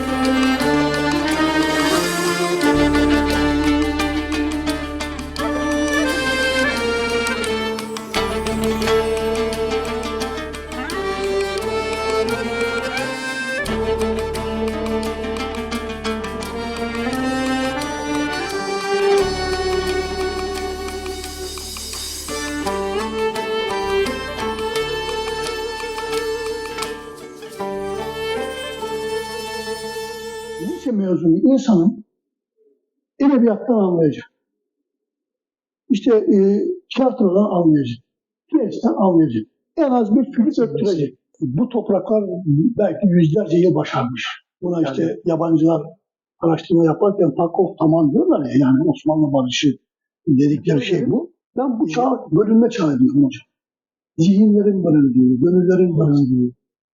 lise edebiyattan anlayacak. İşte e, tiyatrodan anlayacak. Piyesten anlayacak. En az bir flüt öttürecek. Bu topraklar belki yüzlerce yıl başarmış. Buna işte yabancılar araştırma yaparken Pakov tamam diyorlar ya yani Osmanlı barışı dedikleri şey bu. Ben bu çağ bölünme çağı diyorum hocam. Zihinlerin bölündüğü, gönüllerin bölündüğü.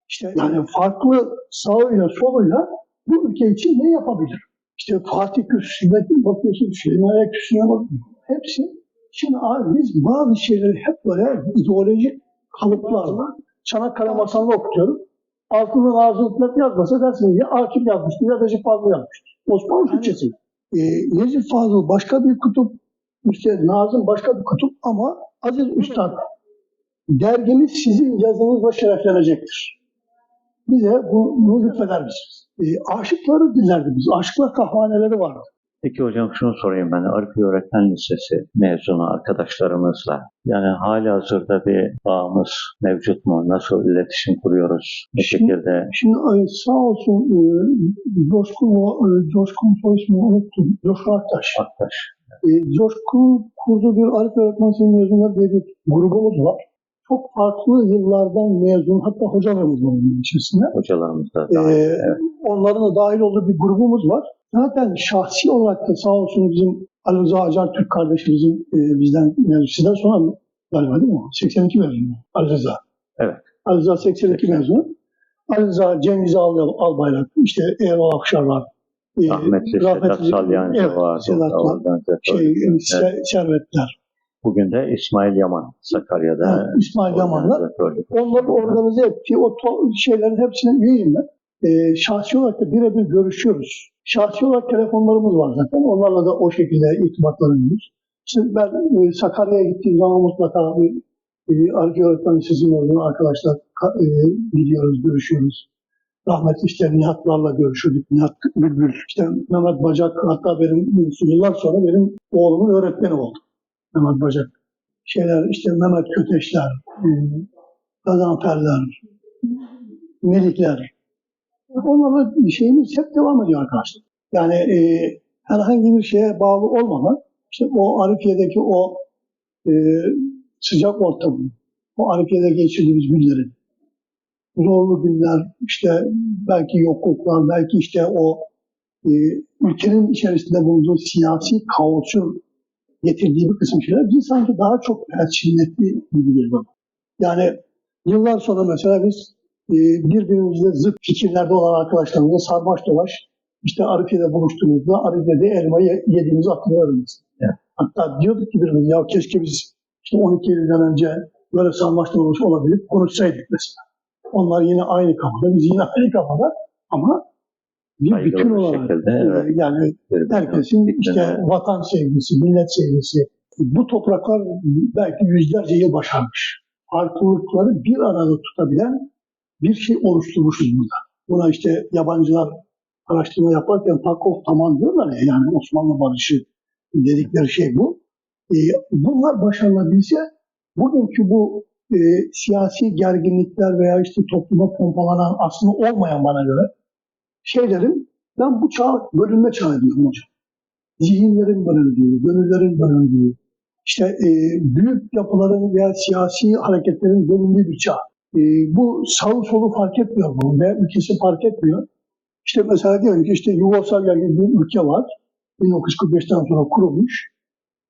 İşte yani farklı sağıyla soluyla bu ülke için ne yapabilir? İşte Fatih Kürsü'ne bakıyorsun, Süleyman Kürsü'ne bakıyorsun. Hepsi. Şimdi abi biz bazı şeyleri hep böyle ideolojik kalıplarla Çanakkale masalını okutuyoruz. Altından ağzını tutmak yazmasa dersin ya Akif yazmıştı ya Recep Fazıl yazmıştı. Osmanlı Türkçesi. Ee, Necip Fazıl başka bir kutup, işte Nazım başka bir kutup ama Aziz Üstad dergimiz sizin yazınızla şereflenecektir. Bize bu, bunu lütfeder misiniz? Ee, aşıkları dinlerdi biz. Aşıklar kahvaneleri vardı. Peki hocam şunu sorayım ben. Arifi Öğretmen Lisesi mezunu arkadaşlarımızla yani hali hazırda bir bağımız mevcut mu? Nasıl iletişim kuruyoruz? Ne Şimdi- şekilde? Şimdi e, sağ olsun e, Coşkun, e, Coşkun soy ismini unuttum. Coşkun Aktaş. Aktaş. E, Coşkun kurduğu bir Arif Öğretmen Sınıfı mezunları diye bir grubumuz var. Çok farklı yıllardan mezun, hatta hocalarımız var bunun içerisinde. Hocalarımız da Ee, dahil. Evet. onların da dahil olduğu bir grubumuz var. Zaten şahsi olarak da sağ olsun bizim Ali Rıza Acar Türk kardeşimizin e, bizden mezun. Sizden sonra? Galiba değil mi? o? 82 mezunu. Ali Rıza. Evet. Ali Rıza 82 mezunu. Ali Rıza, Cengiz Al, Albayrak, işte Erol Akşarlar, e, Rahmetli Sedat rahmetli- Salyancı evet, vardı. Sedatlar, Organizatör. şey, Evet. Se- Servetler, Bugün de İsmail Yaman Sakarya'da. İsmail Yamanlar. organizatörlük. Onların organize ettiği o şeylerin hepsine üyeyim ben. Ee, şahsi olarak da birebir görüşüyoruz. Şahsi olarak telefonlarımız var zaten. Onlarla da o şekilde irtibatlanıyoruz. İşte ben e, Sakarya'ya gittiğim zaman mutlaka bir e, arke öğretmeni sizin olduğunu arkadaşlar ka- e, gidiyoruz, görüşüyoruz. Rahmetli işte Nihatlarla görüşürdük. Nihat Bülbül, işte Mehmet Bacak hatta benim yıllar sonra benim oğlumun öğretmeni oldu. Mehmet Bacak. Şeyler işte Mehmet Köteşler, e, Gazanferler, Melikler. Onlarla şeyimiz hep devam ediyor arkadaşlar. Yani e, herhangi bir şeye bağlı olmadan işte o Arifiye'deki o e, sıcak ortamı, o Arifiye'de geçirdiğimiz günlerin zorlu günler, işte belki yokluklar, belki işte o e, ülkenin içerisinde bulunduğu siyasi kaosun getirdiği bir kısım şeyler biz sanki daha çok perçinletli gibi geliyor. Yani yıllar sonra mesela biz e, birbirimizle zıt fikirlerde olan arkadaşlarımızla sarmaş dolaş işte Arifiye'de buluştuğumuzda Arifiye'de elmayı yediğimizi hatırlıyorum. Evet. Hatta diyorduk ki birbirimize ya keşke biz işte 12 Eylül'den önce böyle sarmaş dolaş olabilip konuşsaydık mesela. Onlar yine aynı kafada, biz yine aynı kafada ama bir Saygılı bütün bir olarak şekilde, e, evet. yani Birbirine herkesin işte vatan sevgisi, millet sevgisi. Bu topraklar belki yüzlerce yıl başarmış. Farklılıkları bir arada tutabilen bir şey oluşturmuşuz burada. Buna işte yabancılar araştırma yaparken Pakov tamam diyorlar ya yani Osmanlı barışı dedikleri şey bu. E, bunlar başarılabilse bugünkü bu e, siyasi gerginlikler veya işte topluma pompalanan aslında olmayan bana göre şeylerin ben bu çağ bölünme çağı diyorum hocam. Zihinlerin bölündüğü, gönüllerin bölündüğü, işte e, büyük yapıların veya siyasi hareketlerin bölündüğü bir çağ. E, bu sağı solu fark etmiyor bunun veya ülkesi fark etmiyor. İşte mesela diyelim ki işte Yugoslavya gibi bir ülke var. 1945'ten sonra kurulmuş.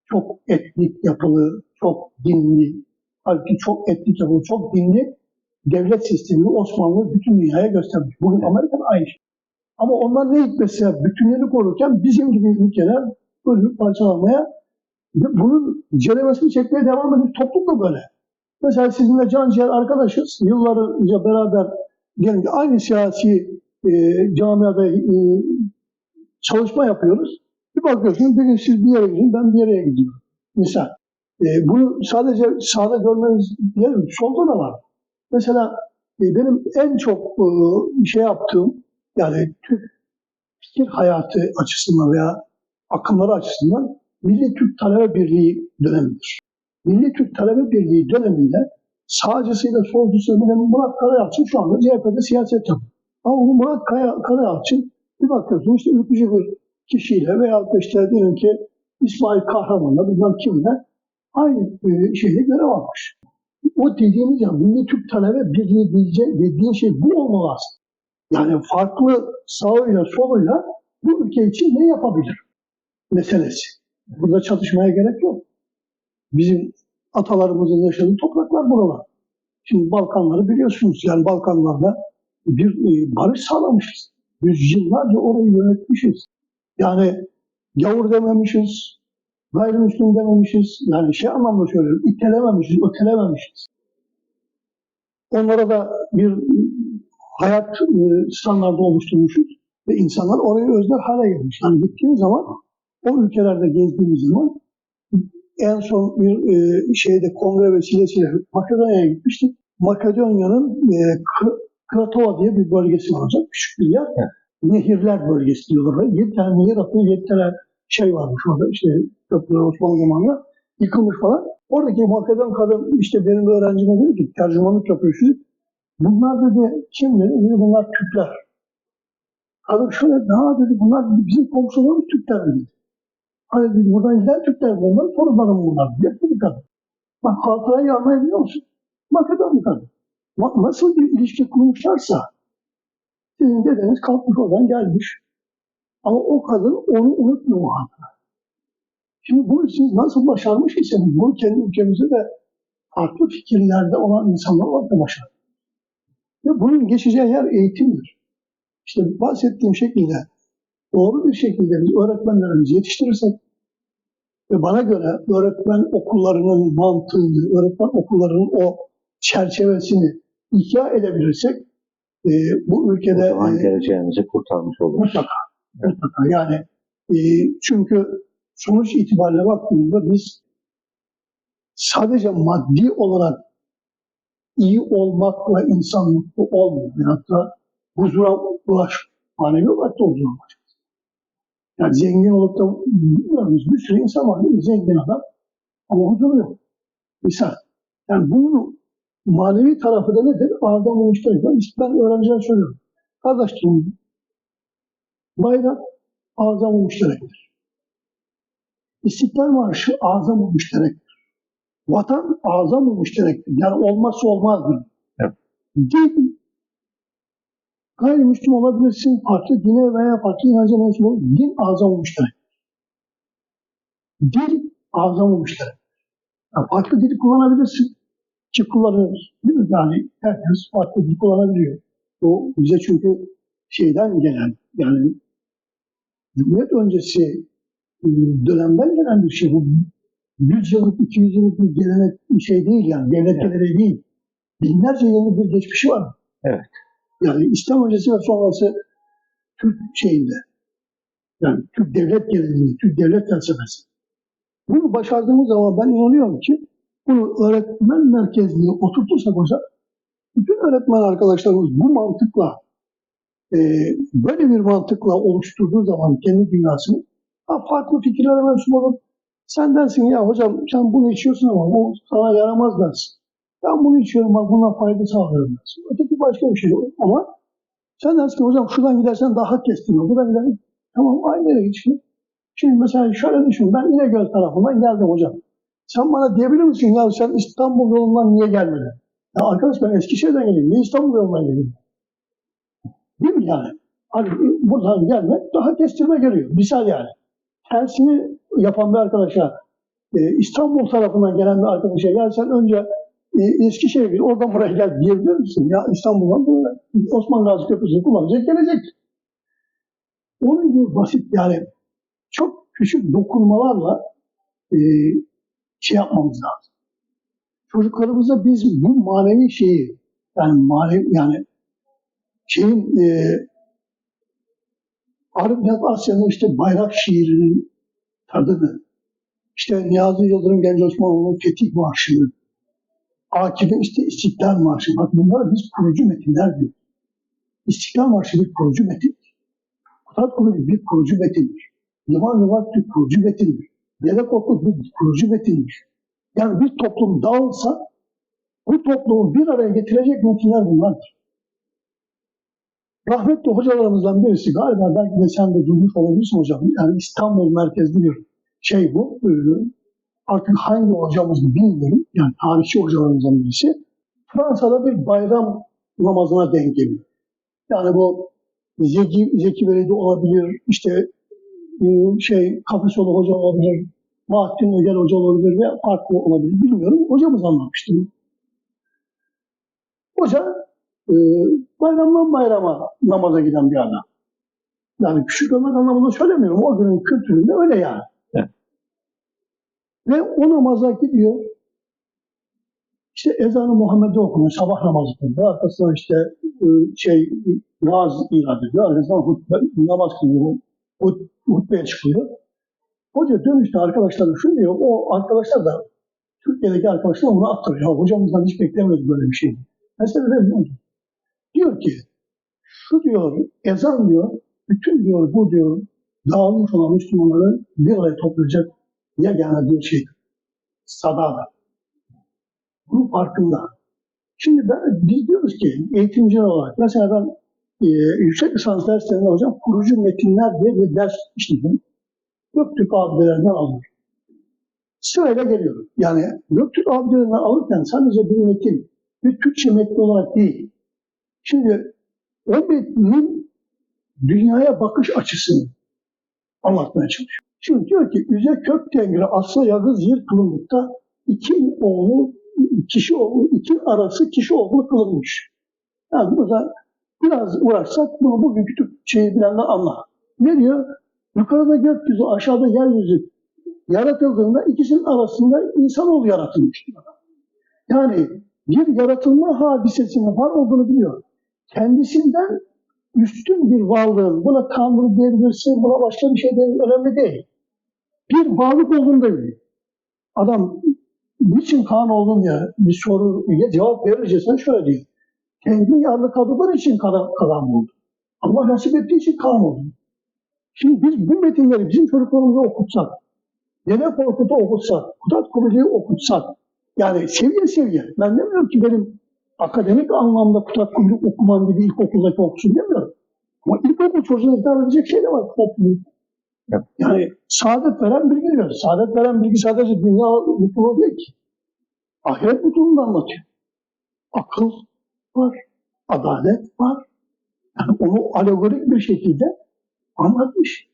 Çok etnik yapılı, çok dinli, halbuki çok etnik yapılı, çok dinli devlet sistemini Osmanlı bütün dünyaya göstermiş. Bugün Amerika'da aynı şey. Ama onlar ne mesela bütünlüğünü korurken bizim gibi ülkeler bölünüp parçalanmaya bunun ceremesini çekmeye devam ediyor. Toplum da böyle. Mesela sizinle can ciğer arkadaşız. Yıllarca beraber diyelim ki aynı siyasi e, camiada e, çalışma yapıyoruz. Bir bakıyorsunuz bir gün siz bir yere gidiyorsunuz, ben bir yere gidiyorum. Misal. E, bunu sadece sağda görmeniz değil, solda da var. Mesela e, benim en çok e, şey yaptığım yani Türk fikir hayatı açısından veya akımları açısından Milli Türk Talebe Birliği dönemidir. Milli Türk Talebe Birliği döneminde sağcısıyla solcusuyla Murat Karayalçın şu anda CHP'de siyaset yapıyor. Ama bu Murat Karayalçın bir bakıyorsun işte ülkücü bir kişiyle veya işte diyelim ki İsmail Kahraman'la bilmem kimle aynı e, şeyde görev almış. O dediğimiz ya Milli Türk Talebe Birliği diyece, dediğin şey bu olmalı aslında. Yani farklı sağıyla soluyla bu ülke için ne yapabilir meselesi. Burada çatışmaya gerek yok. Bizim atalarımızın yaşadığı topraklar buralar. Şimdi Balkanları biliyorsunuz. Yani Balkanlarda bir e, barış sağlamışız. Yüzyıllarca orayı yönetmişiz. Yani gavur dememişiz, gayrimüslim dememişiz. Yani şey anlamda söylüyorum, itelememişiz, ötelememişiz. Onlara da bir hayat e, standardı oluşturmuşuz ve insanlar orayı özler hale gelmiş. Yani gittiğimiz zaman o ülkelerde gezdiğimiz zaman en son bir e, şeyde kongre vesilesiyle Makedonya'ya gitmiştik. Makedonya'nın e, Kr- Kratova diye bir bölgesi olacak. Küçük bir yer. Evet. Nehirler bölgesi diyorlar. Yedi tane nehir atıyor. Yedi tane şey varmış orada. İşte köprüler Osmanlı zamanında yıkılmış falan. Oradaki Makedon kadın işte benim öğrencime dedi ki tercümanlık yapıyor şimdi. Bunlar dedi kim dedi? bunlar Türkler. Kadın şöyle daha dedi bunlar bizim komşularımız Türkler dedi. Hani dedi, buradan giden Türkler bunlar, torunlarım bunlar diye dedi kadın. Bak hatırayı anlayabiliyor musun? Makedonlu kadın. Bak nasıl bir ilişki kurmuşlarsa sizin dedeniz kalkmış oradan gelmiş. Ama o kadın onu unutmuyor o hatıra. Şimdi bunu siz nasıl başarmış iseniz bunu kendi ülkemizde de farklı fikirlerde olan insanlar olarak da başardı. Ve bunun geçeceği yer eğitimdir. İşte bahsettiğim şekilde doğru bir şekilde biz öğretmenlerimizi yetiştirirsek ve bana göre öğretmen okullarının mantığını, öğretmen okullarının o çerçevesini ihya edebilirsek e, bu O ülkede zaman e, geleceğimizi kurtarmış oluruz. mutlaka, mutlaka yani e, çünkü sonuç itibariyle baktığımızda biz sadece maddi olarak iyi olmakla insan mutlu olmuyor. Yani hatta huzura ulaş, manevi olarak da huzura ulaşıyor. Yani zengin olup da bilmiyoruz. Bir sürü insan var değil mi? Zengin adam ama huzuru yok. Misal. Yani bunun manevi tarafı da nedir? Müşterek. Ben, işte ben öğrencilere söylüyorum. Kardeşlerim, bayrak azam müşterektir. İstiklal Marşı azam müşterektir. Vatan azam müşterektir. Yani olmazsa olmazdır. Evet. Din Gayrimüslim olabilirsin, farklı dine veya farklı inanca mensup ol. Din azam müşterek. Dil azam müşterek. Yani farklı dili kullanabilirsin. Ki kullanıyoruz. Değil mi? Yani herkes farklı dil kullanabiliyor. O bize çünkü şeyden gelen, yani Cumhuriyet öncesi e, dönemden gelen bir şey bu. 100 yıllık, 200 yıllık bir gelenek bir şey değil yani. Devlet Evet. geleneği değil. Binlerce yıllık bir geçmişi var. Evet. Yani İslam öncesi ve sonrası Türk şeyinde. Yani Türk devlet geleneğinde, Türk devlet felsefesi. Bunu başardığımız zaman ben inanıyorum ki bunu öğretmen merkezliğe oturtursak hocam, bütün öğretmen arkadaşlarımız bu mantıkla e, böyle bir mantıkla oluşturduğu zaman kendi dünyasını farklı fikirlere mensup olup sen dersin ya hocam sen bunu içiyorsun ama bu sana yaramaz dersin. Ben bunu içiyorum bak buna fayda sağlıyorum dersin. Öteki başka bir şey ama sen dersin ki hocam şuradan gidersen daha hak kestiriyor. Buradan gidersen tamam aynı yere git şimdi. Mesela şöyle düşün ben İnegöl tarafından geldim hocam. Sen bana diyebilir misin ya sen İstanbul yolundan niye gelmedin? Ya arkadaş ben Eskişehir'den geleyim. Niye İstanbul yolundan geleyim? Değil mi yani? Hani buradan gelmek daha kestirme geliyor. Misal yani. Tersini yapan bir arkadaşa e, İstanbul tarafından gelen bir arkadaşa ya sen önce e, Eskişehir'e gir oradan buraya gel diyebilir misin? Ya İstanbul'dan böyle Osman Gazi Köprüsü'nü kullanacak gelecek. Onun gibi basit yani çok küçük dokunmalarla e, şey yapmamız lazım. Çocuklarımıza biz bu manevi şeyi yani manevi yani şeyin e, Nihat Asya'nın işte bayrak şiirinin tadını, işte Niyazi Yıldırım Genç Osmanoğlu'nun Fetih Marşı'nı, Akif'in işte İstiklal Marşı. Bak bunlara biz kurucu metinler diyoruz. İstiklal Marşı bir kurucu metindir. Kutat Kulübü bir kurucu metindir. Liman Liman bir kurucu metindir. Dede Korkut bir kurucu metindir. Yani bir toplum dağılsa bu toplumu bir araya getirecek metinler bunlardır. Rahmetli hocalarımızdan birisi galiba belki de sen de duymuş olabilirsin hocam. Yani İstanbul merkezli bir şey bu. Ee, Artık hangi hocamız bilmiyorum. Yani tarihçi hocalarımızdan birisi. Fransa'da bir bayram namazına denk geliyor. Yani bu Zeki, Zeki Beledi olabilir, işte e, şey Kafesoğlu Hoca olabilir, Bahattin Ögel Hoca olabilir ve farklı olabilir bilmiyorum. Hocamız anlatmıştı. Hoca e, bayramdan bayrama namaza giden bir adam. Yani küçük Ömer anlamında söylemiyorum. O günün kültüründe öyle yani. Evet. Ve o namaza gidiyor. İşte ezanı Muhammed'e okunuyor. Sabah namazı kılıyor. Arkasından işte e, şey vaaz ilan ediyor. Arkasından hutbe, namaz kılıyor. Hut, hutbeye çıkıyor. Hoca dönüşte arkadaşlar şunu diyor. O arkadaşlar da Türkiye'deki arkadaşlar onu aktarıyor. Ya hocamızdan hiç beklemiyorduk böyle bir şey. Mesela ne musun? Diyor ki şu diyor ezan diyor bütün diyor bu diyor dağılmış olan Müslümanları bir araya toplayacak yegane bir şeydir. Sadada. Bunun farkında. Şimdi ben, biz diyoruz ki eğitimci olarak mesela ben e, yüksek lisans derslerinde hocam kurucu metinler diye bir ders işledim. Göktürk abidelerinden aldım. Sırayla geliyorum. Yani Göktürk abidelerinden alırken sadece bir metin, bir Türkçe metni olarak değil. Şimdi o metnin dünyaya bakış açısını anlatmaya çalışıyor. Şimdi diyor ki Üze kök tengri asla yagız yer kılınlıkta iki oğlu kişi oğlu iki arası kişi oğlu kılınmış. Yani burada biraz uğraşsak bunu bugünkü Türkçeyi bilenler anlar. Ne diyor? Yukarıda gökyüzü, aşağıda yeryüzü yaratıldığında ikisinin arasında insanoğlu yaratılmış. Yani bir yaratılma hadisesinin var olduğunu biliyor. Kendisinden üstün bir varlığın, buna Tanrı diyebilirsin, buna başka bir şey diyebilirsin, önemli değil. Bir varlık olduğunu da biliyor. Adam niçin Kaan oldun ya bir soruya cevap verircesine şöyle diyor. Kendi yarlı kadınlar için Kaan, Kaan oldu. Allah nasip ettiği için Kaan oldu. Şimdi biz bu metinleri bizim çocuklarımıza okutsak, Dede Korkut'u okutsak, Kutat Kurucu'yu okutsak, yani seviye seviye. Ben demiyorum ki benim akademik anlamda Kutat Kurucu okumam gibi ilkokuldaki okusun demiyorum. Ama ilkokul çocuğuna hitap edecek şey de var. Evet. Yani saadet veren bilgi diyor. Saadet veren bilgi sadece dünya mutluluğu değil ki. Ahiret mutluluğunu da anlatıyor. Akıl var, adalet var. Yani onu alegorik bir şekilde anlatmış.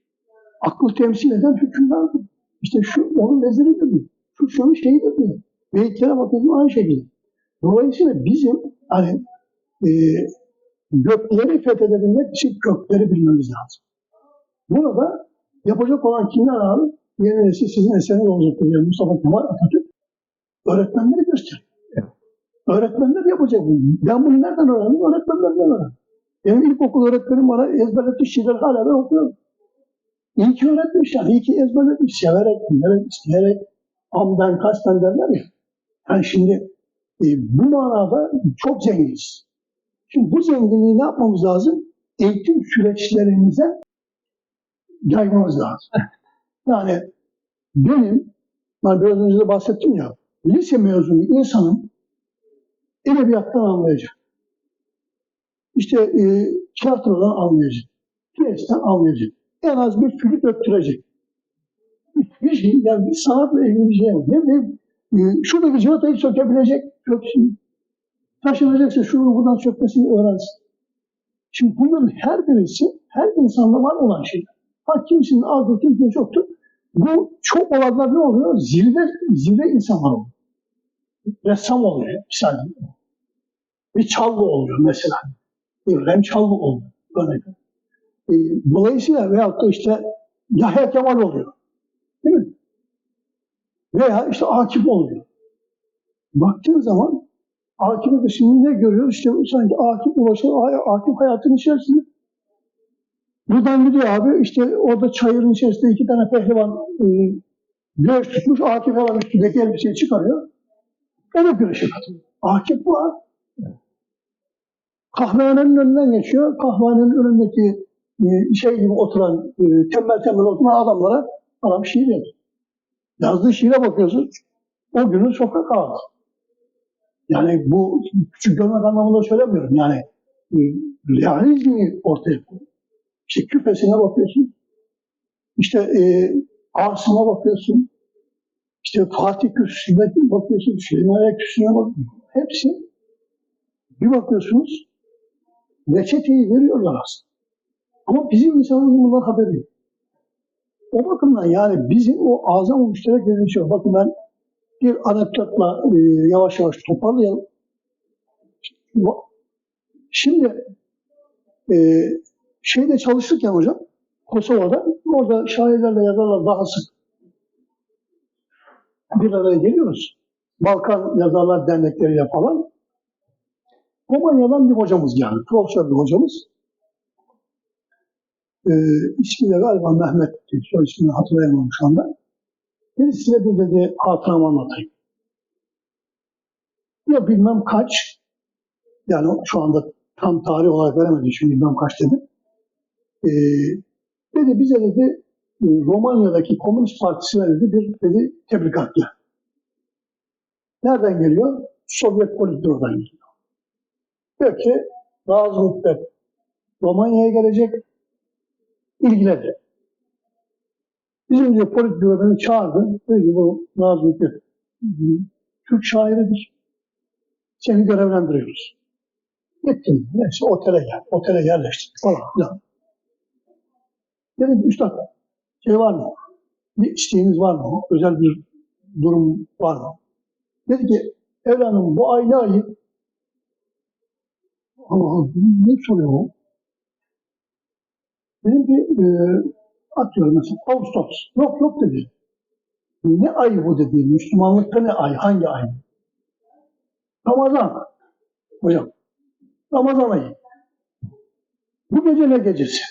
Aklı temsil eden hükümdardır. İşte şu onun veziridir diyor. Şu şunun şeyidir diyor. Beyitlere bakıyorsun aynı şekilde. Dolayısıyla bizim hani e, gökleri fethedebilmek için kökleri bilmemiz lazım. Bunu da yapacak olan kimler abi? Yeni nesil sizin eseriniz olacaktır. Yani Mustafa Kemal Atatürk öğretmenleri göster. Öğretmenler yapacak bunu. Ben bunu nereden öğrendim? Öğretmenlerden öğrendim. Benim ilkokul öğretmenim bana ezberlettiği şiirleri hala ben okuyorum. İyi ki öğretmiş yani. iyi ki ezberletmiş. Severek, bilerek, isteyerek, amden, kasten derler ya. Yani şimdi e, bu manada çok zenginiz. Şimdi bu zenginliği ne yapmamız lazım? Eğitim süreçlerimize yaymamız lazım. Yani benim, ben biraz önce de bahsettim ya, lise mezunu insanın edebiyattan anlayacak. İşte e, tiyatrodan anlayacak. Piyesten anlayacak. En az bir flüt öttürecek. Bir şey, yani bir sanatla yok. Ne bileyim, e, şuradaki civatayı sökebilecek, söksün. Taşınacaksa şunu buradan sökmesini öğrensin. Şimdi bunların her birisi, her insanda var olan şeyler. Ha kimisinin azdır, kimisinin çoktur. Bu çok olanlar ne oluyor? Zirve, zirve insanlar oluyor. Ressam oluyor mesela. Bir çallı oluyor mesela. İbrahim Çallı oluyor. Örnek. E, dolayısıyla veyahut da işte Yahya Kemal oluyor. Değil mi? Veya işte Akif oluyor. Baktığın zaman Akif'e de şimdi ne görüyoruz? İşte sanki Akif ulaşıyor, Akif hayatın içerisinde. Buradan gidiyor abi işte orada çayırın içerisinde iki tane pehlivan e, güreş tutmuş. Akif hemen üstündeki elbiseyi çıkarıyor. O da güreşe katılıyor. Akif bu abi. Kahvehanenin önünden geçiyor. Kahvehanenin önündeki e, şey gibi oturan, e, tembel tembel oturan adamlara adam şiir yazıyor. Yazdığı şiire bakıyorsun. O günün sokak ağzı. Yani bu küçük görmek anlamında söylemiyorum. Yani e, realizmi ortaya koyuyor. İşte küpesine bakıyorsun. İşte e, arsına bakıyorsun. İşte Fatih Kürsüsü'ne bakıyorsun. Süleyman Kürsüsü'ne bakıyorsun. Hepsi bir bakıyorsunuz reçeteyi veriyorlar aslında. Ama bizim insanımızın bundan haberi yok. O bakımdan yani bizim o azam müşterek şey. Bakın ben bir anekdotla e, yavaş yavaş toparlayalım. Şimdi e, şeyde çalışırken hocam Kosova'da orada şairlerle yazarlar daha sık bir araya geliyoruz. Balkan Yazarlar Dernekleriyle falan. Romanya'dan bir hocamız geldi. Profesör bir hocamız. Ee, ismi de galiba Mehmet. Soy ismini hatırlayamam şu anda. Dedi size bir dedi hatıramı anlatayım. Ya bilmem kaç, yani şu anda tam tarih olarak veremedi çünkü bilmem kaç dedi. Ee, dedi bize dedi e, Romanya'daki Komünist Partisi'ne dedi bir dedi tebligat geldi. Nereden geliyor? Sovyet Politbüro'dan geliyor. Diyor ki Nazım Hikmet Romanya'ya gelecek ilgilenecek. Bizim diyor Politbüro beni çağırdı. Dedi ki bu Nazım Hikmet Türk şairidir. Seni görevlendiriyoruz. Gittim. Neyse otele gel. Otele yerleştim falan filan. Dedim ki üstad şey var mı? Bir isteğiniz var mı? Özel bir durum var mı? Dedi ki evladım bu ay ne ayı? Allah ne soruyor o? Dedim ki e, atıyorum mesela Ağustos. Yok yok dedi. Ne ay bu dedi. Müslümanlıkta ne ay? Hangi ay? Ramazan. Hocam. Ramazan ayı. Bu gece ne gecesi?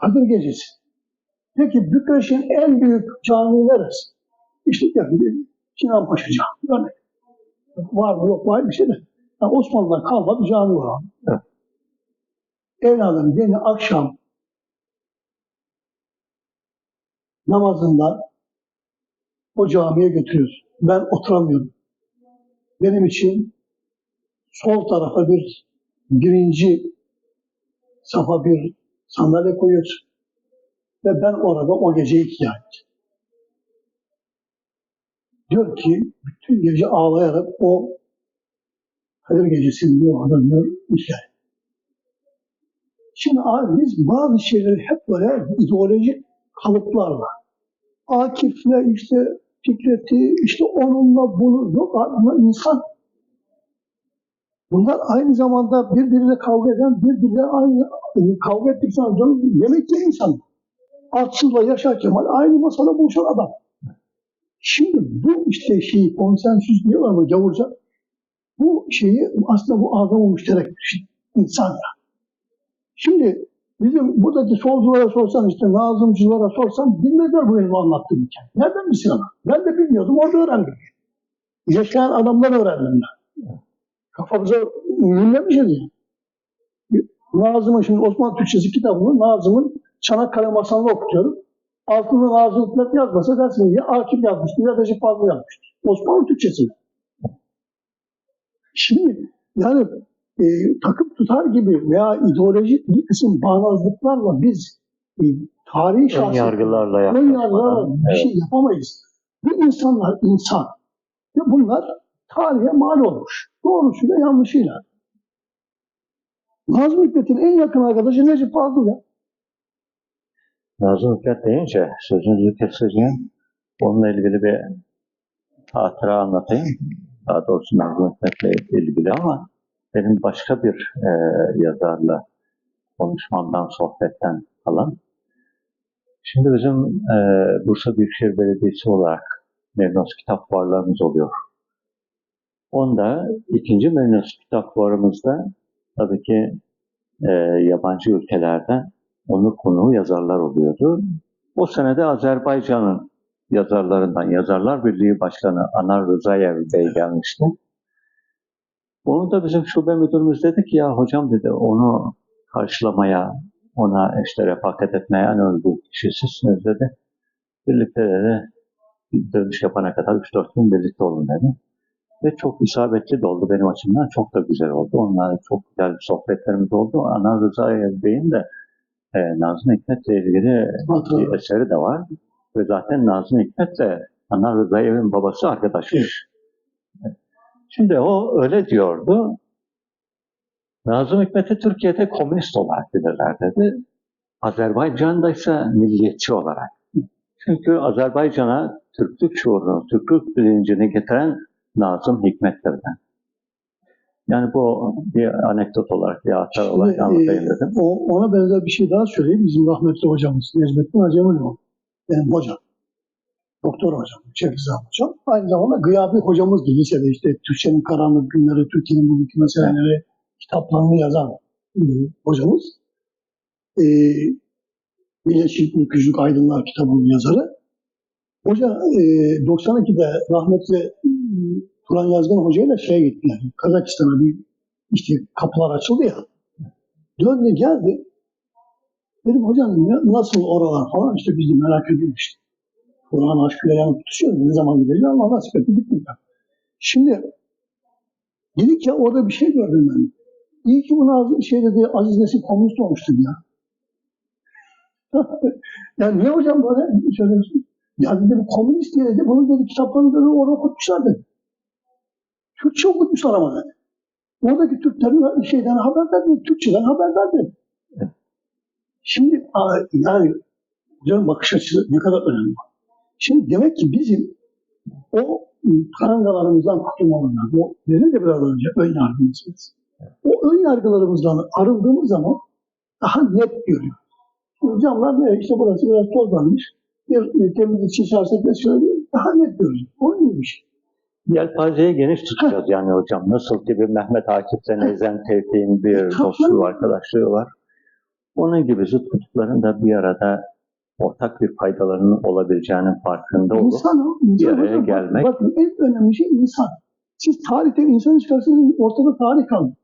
Kadir gecesi. Peki Bükreş'in en büyük camii neresi? İşte yani Sinan Paşa Camii. Yani var mı yok var bir şey de. Yani Osmanlı'dan kalma bir cami var. Evet. Evladım beni akşam namazında o camiye götürüyorsun. Ben oturamıyorum. Benim için sol tarafa bir birinci safa bir sandalye koyuyorsun. Ve ben orada o gece ihya ettim. Diyor ki bütün gece ağlayarak o Kadir gecesini diyor orada diyor ihya. Şimdi abi biz bazı şeyleri hep böyle ideolojik kalıplarla Akif'le işte Fikret'i işte onunla bunu yok bunlar insan. Bunlar aynı zamanda birbiriyle kavga eden, birbiriyle aynı e, kavga ettikten sonra yemek yiyen insan. Atsızla Yaşar Kemal aynı masada buluşan adam. Şimdi bu işte şeyi konsensüs diyorlar ama gavurca. Bu şeyi aslında bu adam müşterek bir şey. İnsan ya. Şimdi bizim buradaki solculara sorsan işte Nazımcılara sorsan bilmezler bu benim anlattığım hikaye. Nereden bilsin ama? Ben de bilmiyordum orada öğrendim. Yaşayan adamlar öğrendim ben. Kafamıza minlemişiz ya. Nazım'ın şimdi Osmanlı Türkçesi kitabını Nazım'ın Çanakkale masalını okutuyorum. Altında Nazım Hikmet yazmasa dersin ya Akif yazmıştı ya Recep Fazıl yazmıştı. Osmanlı Türkçesi. Şimdi yani e, takıp tutar gibi veya ideolojik bir kısım bağnazlıklarla biz e, tarihi şahsiyet, yargılarla yargılarla bir şey yapamayız. Bu insanlar insan. Ve bunlar tarihe mal olmuş. Doğrusuyla yanlışıyla. Nazım Hikmet'in en yakın arkadaşı Necip Fazıl ya. Nazım Hikmet deyince sözünüzü keseceğim. Onunla ilgili bir hatıra anlatayım. Daha doğrusu Nazım Hikmet'le ilgili ama benim başka bir e, yazarla konuşmamdan, sohbetten kalan. Şimdi bizim e, Bursa Büyükşehir Belediyesi olarak Mevnos kitap fuarlarımız oluyor. Onda ikinci Mevnos kitap fuarımızda tabii ki e, yabancı ülkelerden onu konu yazarlar oluyordu. O senede Azerbaycan'ın yazarlarından Yazarlar Birliği Başkanı Anar Rızayev Bey gelmişti. Onu da bizim şube müdürümüz dedi ki ya hocam dedi onu karşılamaya, ona işte refakat etmeye en uygun kişi sizsiniz dedi. Birlikte dedi dönüş yapana kadar 3-4 gün birlikte olun dedi. Ve çok isabetli de oldu benim açımdan. Çok da güzel oldu. Onlarla çok güzel sohbetlerimiz oldu. Ana Rıza Bey'in de e, Nazım Hikmet'le ilgili bir eseri de var. Ve zaten Nazım Hikmet'le Ana Rıza Evin babası arkadaşmış. Şimdi o öyle diyordu. Nazım Hikmet'i Türkiye'de komünist olarak bilirler dedi. Azerbaycan'da ise milliyetçi olarak. Çünkü Azerbaycan'a Türklük şuurunu, Türklük bilincini getiren Nazım Hikmet'tir de. Yani bu bir anekdot olarak, bir olarak Şimdi, anlatayım e, dedim. o, ona benzer bir şey daha söyleyeyim. Bizim rahmetli hocamız Necmettin Acemoğlu. Benim hocam. Doktor hocam, Şefizan hocam. Aynı zamanda gıyabi hocamız gibi lisede işte Türkçenin karanlık günleri, Türkiye'nin bugünkü meseleleri kitaplarını yazan e, hocamız. E, Milliyetçilik Ülkücülük Aydınlar kitabının yazarı. Hoca e, 92'de rahmetli e, Turan Yazgan hocayla şeye gittiler. Kazakistan'a bir işte kapılar açıldı ya. Döndü geldi. Dedim hocam nasıl oralar falan işte biz de merak ediyoruz işte. Kur'an aşkıyla yanıp tutuşuyoruz. Ne zaman gideceğiz ama nasip etti gittik. Şimdi dedik ya orada bir şey gördüm ben. İyi ki bunu az- şey dedi Aziz Nesin komünist olmuştu ya. yani niye hocam böyle söylüyorsun? Ya dedi bu komünist diye dedi. Bunun dedi kitaplarını dedi orada okutmuşlar dedi. Türkçe okutmuşlar ama dedi. Oradaki Türklerin şeyden haberdar değil, Türkçeden haberdar değil. Şimdi yani hocanın bakış açısı ne kadar önemli. Şimdi demek ki bizim o ıı, prangalarımızdan kurtulmamızdan, o dedim de biraz önce ön yargımız. O ön yargılarımızdan arındığımız zaman daha net görüyoruz. Camlar ne? İşte burası biraz tozlanmış. Bir e, temizlikçi da şöyle daha net görüyoruz. O şey. Yelpazeyi geniş tutacağız yani hocam. Nasıl ki bir Mehmet Akif'le Neyzen Tevfik'in bir dostluğu, arkadaşlığı var. Onun gibi zıt kutupların da bir arada ortak bir faydalarının olabileceğinin farkında olup İnsan insan bir araya hocam. gelmek. Bakın en önemli şey insan. Siz tarihte insan çıkarsanız ortada tarih kalmıyor.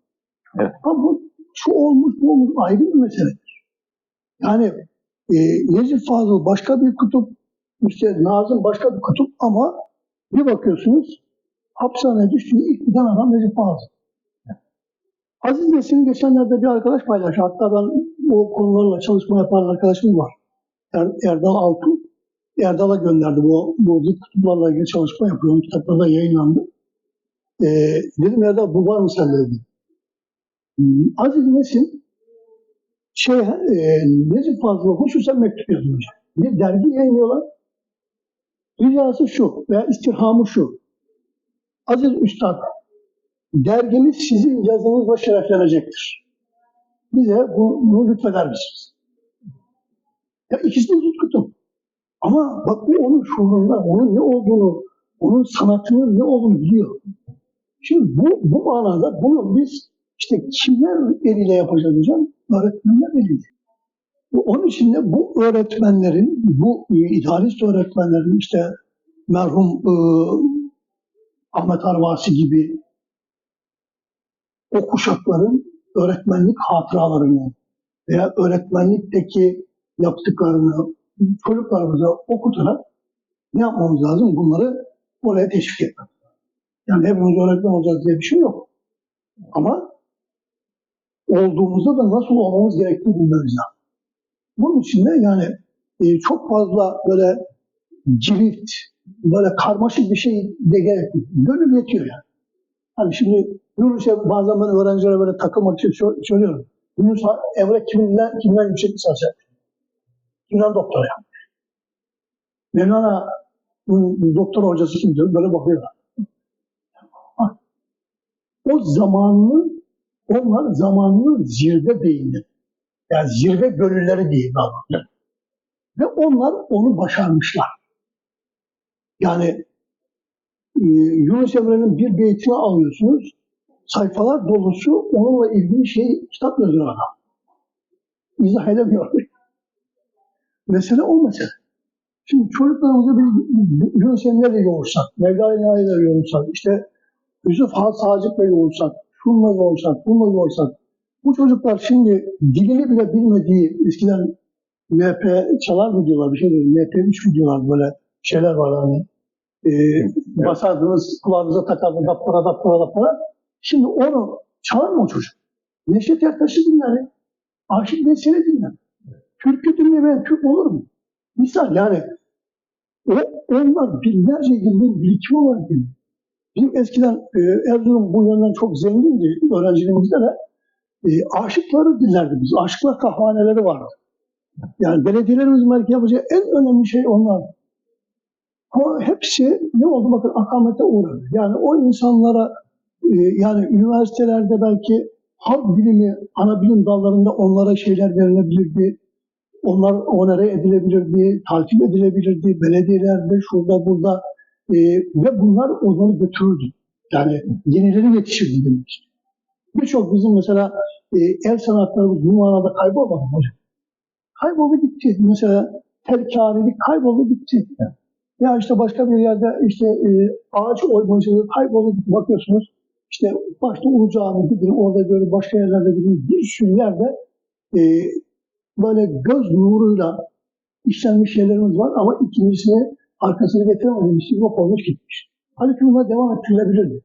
Evet. Ama bu şu olmuş bu olmuş ayrı bir meseledir. Yani e, Necip Fazıl başka bir kutup, işte Nazım başka bir kutup ama bir bakıyorsunuz hapishaneye düştüğü ilk giden adam Necip Fazıl. Aziz Nesin'i geçenlerde bir arkadaş paylaştı. Hatta ben o konularla çalışma yapan arkadaşım var. Er- Erdal Altun. Erdal'a gönderdi. Bu, zıt kutuplarla ilgili çalışma yapıyor. Onun kitapları da yayınlandı. Ee, dedim Erdal bu var mı sende dedim. Hmm, Aziz Nesin şey, e, Necip Fazıl'a hususen mektup yazıyor. Bir dergi yayınlıyorlar. Ricası şu veya istirhamı şu. Aziz Üstad, dergimiz sizin yazınızla şereflenecektir. Bize bu- bunu lütfeder misiniz? Ya ikisi de. Ama bak bu onun şuurunda, onun ne olduğunu, onun sanatının ne olduğunu biliyor. Şimdi bu, bu manada bunu biz işte kimler eliyle yapacağız hocam? Öğretmenler eliyle. Onun için de bu öğretmenlerin, bu e, idealist öğretmenlerin işte merhum e, Ahmet Arvasi gibi o kuşakların öğretmenlik hatıralarını veya öğretmenlikteki yaptıklarını çocuklarımıza okutarak ne yapmamız lazım? Bunları oraya teşvik etmek. Yani hepimiz öğretmen olacağız diye bir şey yok. Ama olduğumuzda da nasıl olmamız gerektiğini bilmemiz lazım. Bunun için de yani e, çok fazla böyle cirit, böyle karmaşık bir şey de gerek yok. Gönül yetiyor yani. Hani şimdi Yunus'a bazen ben öğrencilere böyle takılmak için sö- söylüyorum. Yunus Emre kimden, kimden yüksek lisans yapmış? Kimden doktora yapmış? Mevlana'nın doktor hocası kim diyor? Böyle bakıyorlar. O zamanının, onlar zamanının zirve beyni. Yani zirve gönülleri diyeyim ben. Ve onlar onu başarmışlar. Yani e, Yunus Emre'nin bir beytini alıyorsunuz, sayfalar dolusu onunla ilgili şey kitap yazıyor adam. izah edemiyor. Mesele o mesele. Şimdi çocuklarımızı bir Yunus Emre'yle yoğursak, Mevla İlahi'yle yoğursak, işte Yusuf Has Hacık'la yoğursak, şunla yoğursak, bununla yoğursak, bu çocuklar şimdi dilini bile bilmediği, eskiden MP çalar mı diyorlar, bir şey değil, MP3 mü diyorlar böyle şeyler var hani. E, basardınız, kulağınıza takardınız, dappara dappara dappara. Şimdi onu çalar mı o çocuk? Neşet Ertaş'ı dinler. Aşık Veysel'i dinler. Türk'ü dinlemeyen Türk olur mu? Misal yani o, onlar binlerce yıldır birikim olarak dinler. Bizim eskiden e, Erzurum bu yönden çok zengindi. Öğrenciliğimizde de e, aşıkları dinlerdi biz. Aşıklar kahvaneleri vardı. Yani belediyelerimiz belki yapacağı en önemli şey onlar. Ama hepsi ne oldu bakın akamete uğradı. Yani o insanlara e, yani üniversitelerde belki halk bilimi, ana bilim dallarında onlara şeyler verilebilirdi. Onlar onere edilebilirdi, takip edilebilirdi. Belediyelerde, şurada, burada. E, ve bunlar onları götürürdü. Yani yenileri yetişirdi demek. Birçok bizim mesela e, el sanatlarımız bu manada kaybolmadı hocam. Kayboldu gitti. Mesela telkarilik kayboldu gitti. Ya işte başka bir yerde işte e, ağaç oymacılığı kayboldu gitti. Bakıyorsunuz işte başta Ulu Cami gidin, orada görün, başka yerlerde. Bir sürü yerde e, böyle göz nuruyla işlenmiş şeylerimiz var ama ikincisini arkasını getiremediğimiz için yok olmuş gitmiş. Halbuki bunlar devam ettirilebilirdi.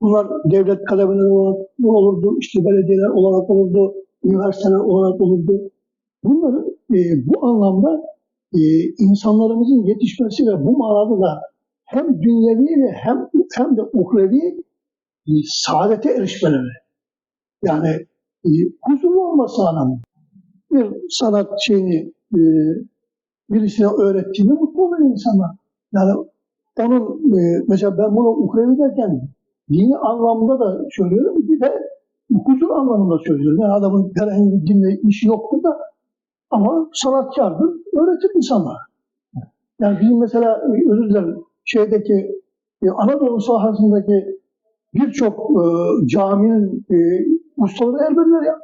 Bunlar devlet kalemleri olarak olurdu, işte belediyeler olarak olurdu, üniversiteler olarak olurdu. Bunları e, bu anlamda e, insanlarımızın yetişmesi ve bu manada da hem dünyevi hem, hem de uhrevi e, saadete erişmeleri. Yani e, huzurlu olması anlamında. Bir sanat şeyini e, birisine öğrettiğinde mutlu oluyor insanlar. Yani onun e, mesela ben bunu uhrevi derken dini anlamda da söylüyorum bir de huzur anlamında söylüyorum. Yani adamın herhangi bir dinle işi yoktur da ama sanatkardır, öğretir insanlara. Yani bizim mesela e, özür dilerim şeydeki e, Anadolu sahasındaki birçok e, caminin e, ustaları elbirler ya.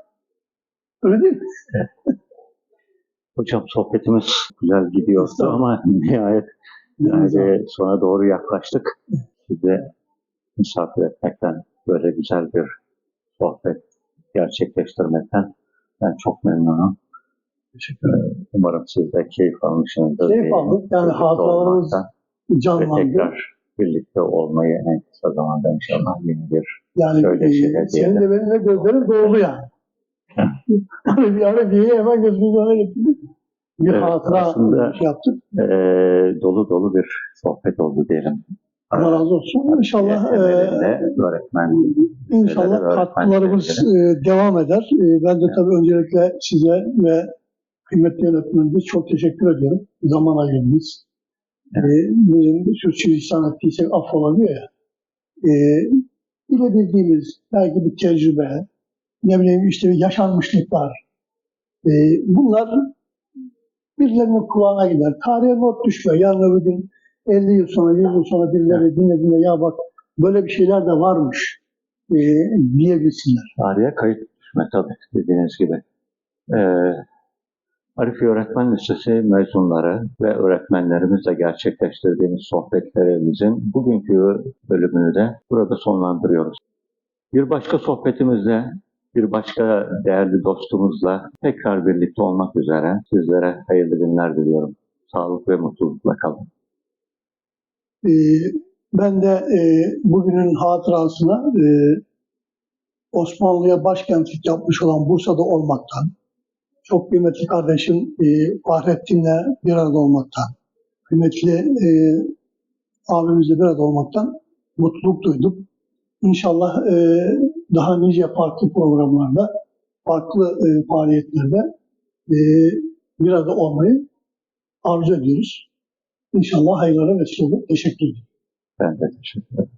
Öyle değil mi? Hocam sohbetimiz güzel gidiyordu ama nihayet yani sona doğru yaklaştık. Sizi misafir etmekten, böyle güzel bir sohbet gerçekleştirmekten ben çok memnunum. Teşekkür ederim. Umarım siz de keyif almışsınızdır. Keyif aldık. Yani hatıralarımız ve canlandı. tekrar birlikte olmayı en kısa zamanda inşallah yeni bir Yani söyleşiyle e, senin diyelim. de benim de gözlerim doğdu yani. hani bir ara diye hemen gözümüzün önüne getirdik. Bir Evet, hatıra aslında- şey yaptık. Ee, dolu dolu bir sohbet oldu diyelim. Allah razı olsun. İnşallah e, öğretmen İnşallah katkılarımız e, devam eder. E, ben de tabii öncelikle size ve kıymetli yönetmenimize çok teşekkür ediyorum. Zaman ayırdınız. E, bizim sürçülisan ettiysek affola diyor ya. E, bilebildiğimiz belki bir tecrübe, ne bileyim işte yaşanmışlıklar. E, bunlar birilerinin kulağına gider. Tarihe not düşme. Yarın öbür gün 50 yıl sonra, 100 yıl sonra birileri dinlediğinde ya bak böyle bir şeyler de varmış e, diyebilsinler. tarihe kayıt düşme tabii dediğiniz gibi. Ee, Arifi Öğretmen Lisesi mezunları ve öğretmenlerimizle gerçekleştirdiğimiz sohbetlerimizin bugünkü bölümünü de burada sonlandırıyoruz. Bir başka sohbetimizde bir başka değerli dostumuzla tekrar birlikte olmak üzere sizlere hayırlı günler diliyorum. Sağlık ve mutlulukla kalın. E, ben de e, bugünün hatırasına e, Osmanlı'ya başkentlik yapmış olan Bursa'da olmaktan, çok kıymetli kardeşim e, Fahrettin'le bir arada olmaktan, kıymetli abimizle bir arada olmaktan mutluluk duydum. İnşallah daha nice farklı programlarda, farklı e, faaliyetlerde e, bir arada olmayı arzu ediyoruz. İnşallah hayırlara vesile olur. Teşekkür ederim. Ben de teşekkür ederim.